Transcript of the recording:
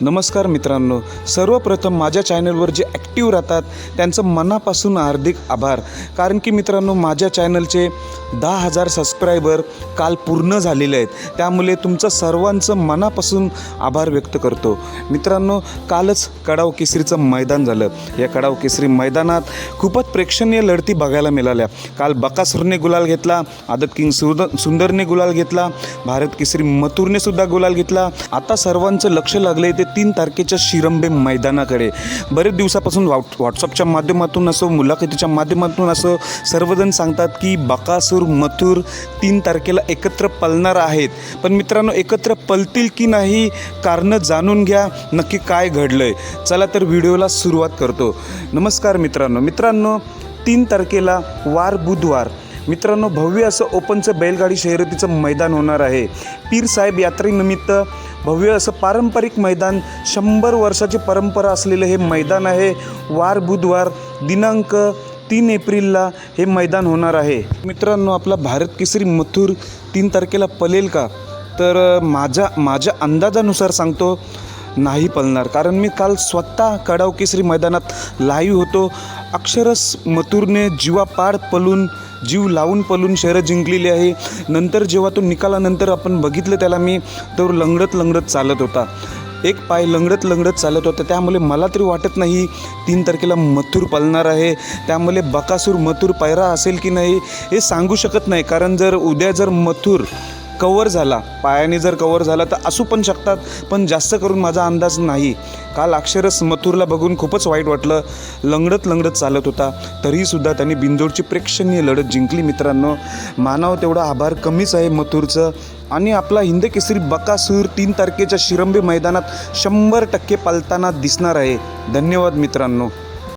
नमस्कार मित्रांनो. सर्वप्रथम माझ्या चॅनलवर जे ॲक्टिव्ह राहतात त्यांचं मनापासून हार्दिक आभार. कारण की मित्रांनो माझ्या चॅनलचे दहा हजार सबस्क्रायबर काल पूर्ण झालेले आहेत. त्यामुळे तुमचं सर्वांचं मनापासून आभार व्यक्त करतो. मित्रांनो कालच कडाव केसरीचं मैदान झालं. या कडाव केसरी मैदानात खूपच प्रेक्षणीय लढती बघायला मिळाल्या. काल बकासूरने गुलाल घेतला आदत किंग सुंदर सुंदरने गुलाल घेतला भारत केसरी मथुरने सुद्धा गुलाल घेतला. आता सर्वांचं लक्ष लागलं ते तीन तारखेच्या शिरंबे मैदानाकडे. बरेच दिवसापासून व्हॉट व्हॉट्सअपच्या माध्यमातून असं मुलाखतीच्या माध्यमातून असं सर्वजण सांगतात की बकासूर मथुर तीन तारखेला एकत्र पलणार आहेत. पण मित्रांनो एकत्र पलतील की नाही कारणं जाणून घ्या. नक्की काय घडलं आहे चला तर व्हिडिओला सुरुवात करतो. नमस्कार मित्रांनो. मित्रांनो तीन तारखेला वार बुधवार. मित्रांनो भव्य असं ओपनचं बैलगाडी शर्यतीचं मैदान होणार आहे. पीर साहेब यात्रेनिमित्त भव्य असं पारंपरिक मैदान शंभर वर्षाची परंपरा असलेलं हे मैदान आहे. वार बुधवार दिनांक तीन एप्रिलला हे मैदान होणार आहे. मित्रांनो आपला भारत केसरी मथुर तीन तारखेला पलेल का? तर माझ्या माझ्या अंदाजानुसार सांगतो नाही पळणार. कारण मी काल स्वतः कडाव केसरी मैदानात लाईव्ह होतो. अक्षरस मथुरने जीवापाड पलून जीव लावून पलून शहरं जिंकलेली आहे. नंतर जेव्हा तो निकालानंतर आपण बघितलं त्याला मी तर लंगडत लंगडत चालत होता. एक पाय लंगडत लंगडत चालत होता. त्यामुळे मला तरी वाटत नाही तीन तारखेला मथुर पळणार आहे. त्यामुळे बकासूर मथुर पायरा असेल की नाही हे सांगू शकत नाही. कारण जर उद्या जर मथुर कवर झाला. पायाने जर कवर झाला तर असू पण शकतात पण जास्त करून माझा अंदाज नाही. काल अक्षरस मथुरला बघून खूपच वाईट वाटलं. लंगडत लंगडत चालत होता. तरीसुद्धा त्यांनी बिंजोडची प्रेक्षणीय लढत जिंकली मित्रांनो. मानाव तेवढा आभार कमीच आहे मथुरचं. आणि आपला हिंद केसरी बकासूर तीन तारखेच्या शिरंबे मैदानात शंभर टक्के पालताना दिसणार आहे. धन्यवाद मित्रांनो.